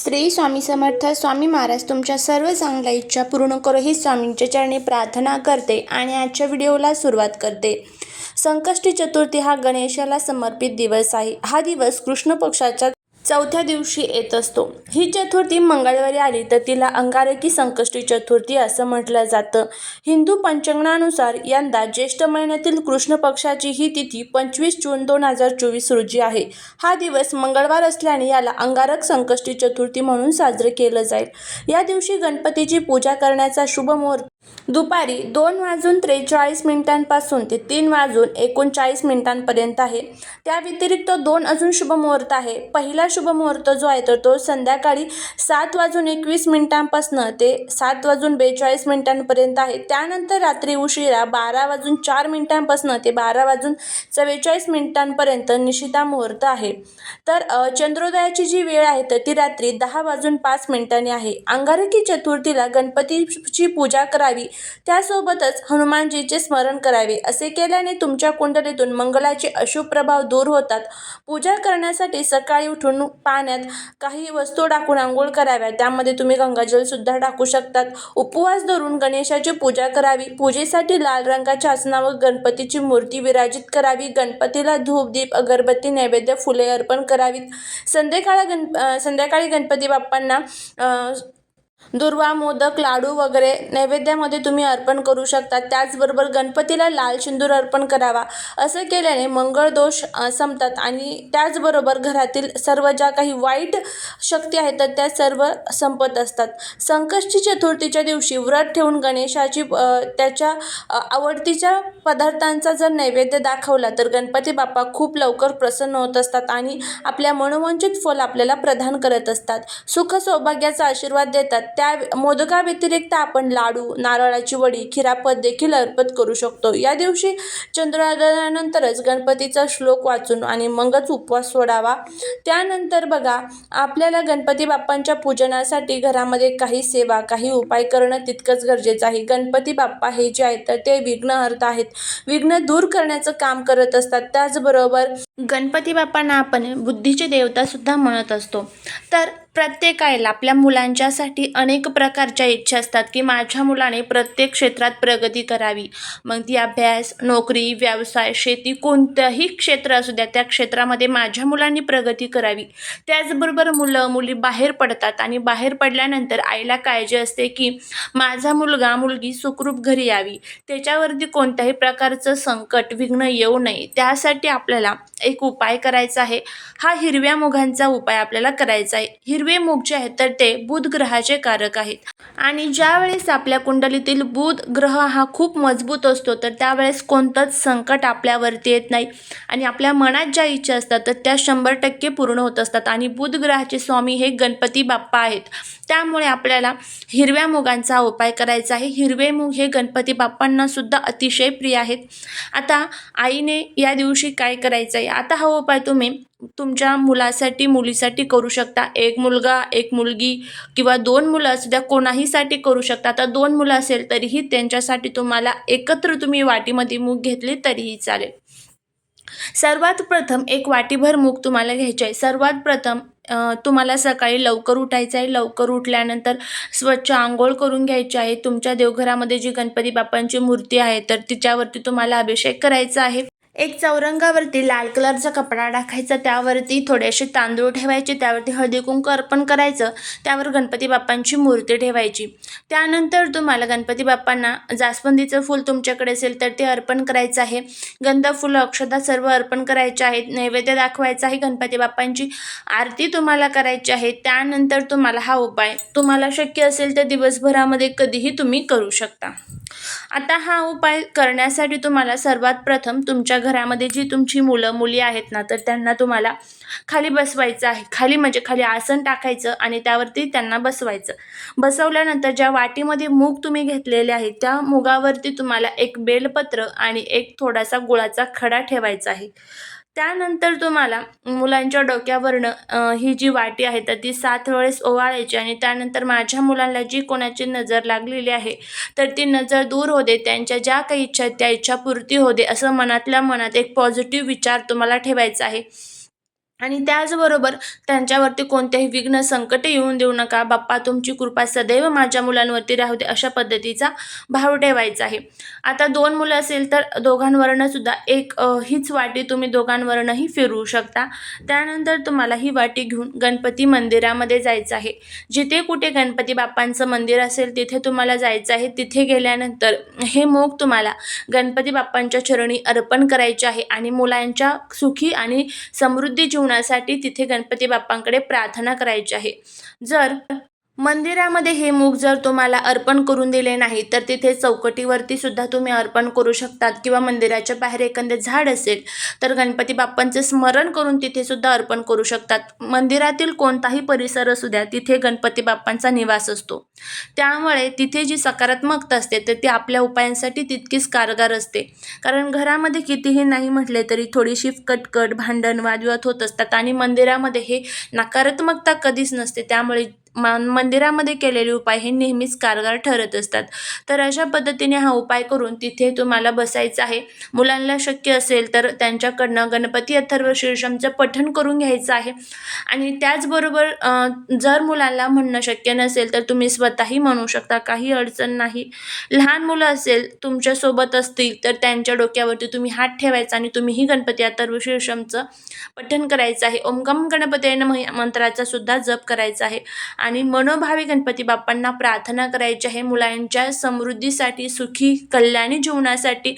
श्री स्वामी समर्थ स्वामी महाराज तुमच्या सर्व चांगल्या इच्छा पूर्ण करो ही स्वामींच्या चरणी प्रार्थना करते आणि आजच्या व्हिडिओला सुरुवात करते. संकष्टी चतुर्थी हा गणेशाला समर्पित दिवस आहे. हा दिवस कृष्ण पक्षाच्या चौथ्या दिवशी येत असतो. ही चतुर्थी मंगळवारी आली तर तिला अंगारकी संकष्टी चतुर्थी असं म्हटलं जातं. हिंदू पंचांगानुसार यंदा ज्येष्ठ महिन्यातील कृष्ण पक्षाची ही तिथी पंचवीस जून दोन हजार चोवीस रोजी आहे. हा दिवस मंगळवार असल्याने याला अंगारक संकष्टी चतुर्थी म्हणून साजरे केलं जाईल. या दिवशी गणपतीची पूजा करण्याचा शुभ मुहूर्त दुपारी दोन वाजून त्रेचाळीस मिनिटांपासून ते तीन वाजून एकोणचाळीस मिनिटांपर्यंत आहे. त्या व्यतिरिक्त दोन अजून शुभमुहूर्त आहे. पहिला शुभमुहूर्त जो आहे तर तो संध्याकाळी सात वाजून एकवीस मिनिटांपासून ते सात वाजून बेचाळीस मिनिटांपर्यंत आहे. त्यानंतर रात्री उशिरा बारा वाजून चार मिनिटांपासून ते बारा वाजून चव्वेचाळीस मिनिटांपर्यंत निशिता मुहूर्त आहे. तर चंद्रोदयाची जी वेळ आहे तर ती रात्री दहा वाजून पाच मिनिटांनी आहे. अंगारकी चतुर्थीला गणपतीची पूजा करावी त्यासोबतच हनुमानजीचे स्मरण करावे. असे केल्याने तुमच्या कुंडलीतून मंगलाचे अशुभ प्रभाव दूर होतात. पूजा करण्यासाठी सकाळी उठून पाण्यात काही वस्तू टाकून आंघोळ कराव्या. त्यामध्ये तुम्ही गंगाजलसुद्धा टाकू शकतात. उपवास धरून गणेशाची पूजा करावी. पूजेसाठी लाल रंगाच्या आसनावर गणपतीची मूर्ती विराजित करावी. गणपतीला धूप दीप अगरबत्ती नैवेद्य फुले अर्पण करावीत. संध्याकाळ गण संध्याकाळी गणपती बाप्पांना दुर्वा मोदक लाडू वगैरे नैवेद्यामध्ये तुम्ही अर्पण करू शकता. त्याचबरोबर गणपतीला लाल सिंदूर अर्पण करावा. असं केल्याने मंगळ दोष संपतात. आणि त्याचबरोबर घरातील सर्व ज्या काही वाईट शक्ती आहेत तर त्या सर्व संपत असतात. संकष्टी चतुर्थीच्या दिवशी व्रत ठेवून गणेशाची त्याच्या आवडतीच्या पदार्थांचा जर नैवेद्य दाखवला तर गणपती बाप्पा खूप लवकर प्रसन्न होत असतात आणि आपल्या मनोवंचित फल आपल्याला प्रदान करत असतात. सुख सौभाग्याचा आशीर्वाद देतात. त्या मोदकाव्यतिरिक्त आपण लाडू नारळाची वडी खिरापत देखील अर्पण करू शकतो. या दिवशी चंद्रोदयानंतरच गणपतीचा श्लोक वाचून आणि मगच उपवास सोडावा. त्यानंतर बघा आपल्याला गणपती बाप्पांच्या पूजनासाठी घरामध्ये काही सेवा काही उपाय करणं तितकंच गरजेचं आहे. गणपती बाप्पा हे जे आहेत तर ते विघ्नहर्ता आहेत. विघ्न दूर करण्याचं काम करत असतात. त्याचबरोबर गणपती बाप्पांना आपण बुद्धीचे देवता सुद्धा म्हणत असतो. तर प्रत्येकाला आपल्या मुलांच्यासाठी अनेक प्रकारच्या इच्छा असतात की माझ्या मुलाने प्रत्येक क्षेत्रात प्रगती करावी. मग ती अभ्यास नोकरी व्यवसाय शेती कोणतंही क्षेत्र असू द्या त्या क्षेत्रामध्ये माझ्या मुलांनी प्रगती करावी. त्याचबरोबर मुलं मुली बाहेर पडतात आणि बाहेर पडल्यानंतर आईला काळजी असते की माझा मुलगा मुलगी सुखरूप घरी यावी. त्याच्यावरती कोणत्याही प्रकारचं संकट विघ्न येऊ नये. त्यासाठी आपल्याला एक उपाय करायचा आहे. हा हिरव्या मुघांचा उपाय आपल्याला करायचा आहे. हिरवे मूग जे आहेत तर ते बुध ग्रहाचे कारक आहेत. आणि ज्या वेळेस आपल्या कुंडलीतील बुध ग्रह हा खूप मजबूत असतो तर त्यावेळेस कोणतंच संकट आपल्यावरती येत नाही. आणि आपल्या मनात ज्या इच्छा असतात तर त्या शंभर टक्के पूर्ण होत असतात. आणि बुध ग्रहाचे स्वामी हे गणपती बाप्पा आहेत. त्यामुळे आपल्याला हिरव्या मुगांचा उपाय करायचा आहे. हिरवे मूग हे गणपती बाप्पांना सुद्धा अतिशय प्रिय आहेत. आता आईने या दिवशी काय करायचं आहे आता हा उपाय तुम्ही तुमच्या मुलासाठी मुलीसाठी करू शकता. एक मुलगा एक मुलगी किंवा दोन मुलं असू द्या कोणाहीसाठी करू शकता. आता दोन मुलं असेल तरीही त्यांच्यासाठी तुम्हाला एकत्र तुम्ही वाटीमध्ये मूग घेतले तरीही चालेल. सर्वात प्रथम एक वाटीभर मूग तुम्हाला घ्यायचे आहे. सर्वात प्रथम तुम्हाला सकाळी लवकर उठायचं आहे. लवकर उठल्यानंतर स्वच्छ आंघोळ करून घ्यायची आहे. तुमच्या देवघरामध्ये जी गणपती बाप्पांची मूर्ती आहे तर तिच्यावरती तुम्हाला अभिषेक करायचा आहे. एक चौरंगावरती लाल कलरचा कपडा टाकायचा त्यावरती थोडेसे तांदूळ ठेवायचे त्यावरती हळदी कुंकू अर्पण करायचं त्यावर गणपती बाप्पांची मूर्ती ठेवायची. त्यानंतर तुम्हाला गणपती बाप्पांना जास्वंदीचं फूल तुमच्याकडे असेल तर ते अर्पण करायचं आहे. गंध फुलं अक्षता सर्व अर्पण करायचे आहेत नैवेद्य दाखवायचा आहे गणपती बाप्पांची. आरती तुम्हाला करायची आहे त्यानंतर तुम्हाला हा उपाय. तुम्हाला शक्य असेल तर दिवसभरामध्ये कधीही तुम्ही करू शकता. आता हा उपाय करण्यासाठी तुम्हाला सर्वात प्रथम तुमच्या घरामध्ये जी तुमची मुलं मुली आहेत ना तर त्यांना तुम्हाला खाली बसवायचं आहे. खाली म्हणजे खाली आसन टाकायचं आणि त्यावरती त्यांना बसवायचं. बसवल्यानंतर ज्या वाटीमध्ये मूग तुम्ही घेतलेले आहे त्या मुगावरती तुम्हाला एक बेलपत्र आणि एक थोडासा गुळाचा खडा ठेवायचा आहे. त्यानंतर तुम्हाला मुलांच्या डोक्यावरनं ही जी वाटी आहे तर ती सात वेळेस ओवाळायची आणि त्यानंतर माझ्या मुलांना जी कोणाची नजर लागलेली आहे तर ती नजर दूर होते त्यांच्या ज्या काही इच्छा आहेत त्या इच्छा पूर्ती होते असं मनातल्या मनात एक पॉझिटिव्ह विचार तुम्हाला ठेवायचा आहे. आणि त्याचबरोबर त्यांच्यावरती कोणत्याही विघ्न संकट येऊन देऊ नका. बाप्पा तुमची कृपा सदैव माझ्या मुलांवरती राहू दे अशा पद्धतीचा भाव ठेवायचा आहे. आता दोन मुलं असेल तर दोघांवरनं सुद्धा एक हीच वाटी तुम्ही दोघांवरनंही फिरवू शकता. त्यानंतर तुम्हाला ही वाटी घेऊन गणपती मंदिरामध्ये जायचं आहे. जिथे कुठे गणपती बाप्पांचं मंदिर असेल तिथे तुम्हाला जायचं आहे. तिथे गेल्यानंतर हे मोग तुम्हाला गणपती बाप्पांच्या चरणी अर्पण करायचे आहे आणि मुलांच्या सुखी आणि समृद्धी जीवन होण्यासाठी तिथे गणपती बाप्पांकडे प्रार्थना करायची आहे. जर मंदिरामध्ये हे मूग जर तुम्हाला अर्पण करून दिले नाही तर तिथे चौकटीवरती सुद्धा तुम्ही अर्पण करू शकतात किंवा मंदिराच्या बाहेर एखादे झाड असेल तर गणपती बाप्पांचे स्मरण करून तिथे सुद्धा अर्पण करू शकतात. मंदिरातील कोणताही परिसर असू द्या तिथे गणपती बाप्पांचा निवास असतो. त्यामुळे तिथे जी सकारात्मकता असते तर ती आपल्या उपायांसाठी तितकीच कारगर असते. कारण घरामध्ये कितीही नाही म्हटले तरी थोडीशी कटकट भांडण वादविवाद होत असतात आणि मंदिरामध्ये हे नकारात्मकता कधीच नसते. त्यामुळे मान मंदिरामध्ये केलेले उपाय हे नेहमीच कारगर ठरत असतात. तर अशा पद्धतीने हा उपाय करून तिथे तुम्हाला बसायचं आहे. मुलांना शक्य असेल तर त्यांच्याकडनं गणपती अथर्व शीर्षमचं पठण करून घ्यायचं आहे. आणि त्याचबरोबर जर मुलांना म्हणणं शक्य नसेल तर तुम्ही स्वतःही म्हणू शकता. काही अडचण नाही. लहान मुलं असेल तुमच्यासोबत असतील तर त्यांच्या डोक्यावरती तुम्ही हात ठेवायचा आणि तुम्हीही गणपती अथर्व शीर्षमचं पठण करायचं आहे. ओमकम गणपती मंत्राचा सुद्धा जप करायचा आहे. आणि मनोभावी गणपती बाप्पांना प्रार्थना करायची आहे. मुलांच्या समृद्धीसाठी सुखी कल्याणी जीवनासाठी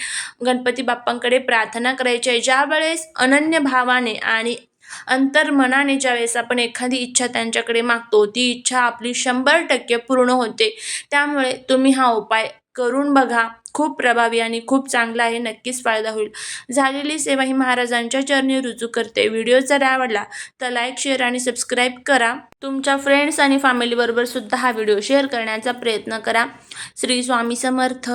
गणपती बाप्पांकडे प्रार्थना करायची आहे. ज्या वेळेस अनन्य भावाने आणि अंतर्मनाने ज्यावेळेस आपण एखादी इच्छा त्यांच्याकडे मागतो ती इच्छा आपली शंभर टक्के पूर्ण होते. त्यामुळे तुम्ही हा उपाय करून बघा. खूप प्रभावी आणि खूप चांगला आहे. नक्कीच फायदा होईल. झालेली सेवा ही महाराजांच्या चरणी रुजू करते. व्हिडिओ जर आवडला तर लाईक शेअर आणि सबस्क्राईब करा. तुमच्या फ्रेंड्स आणि फॅमिलीबरोबर सुद्धा हा व्हिडिओ शेअर करण्याचा प्रयत्न करा. श्री स्वामी समर्थ.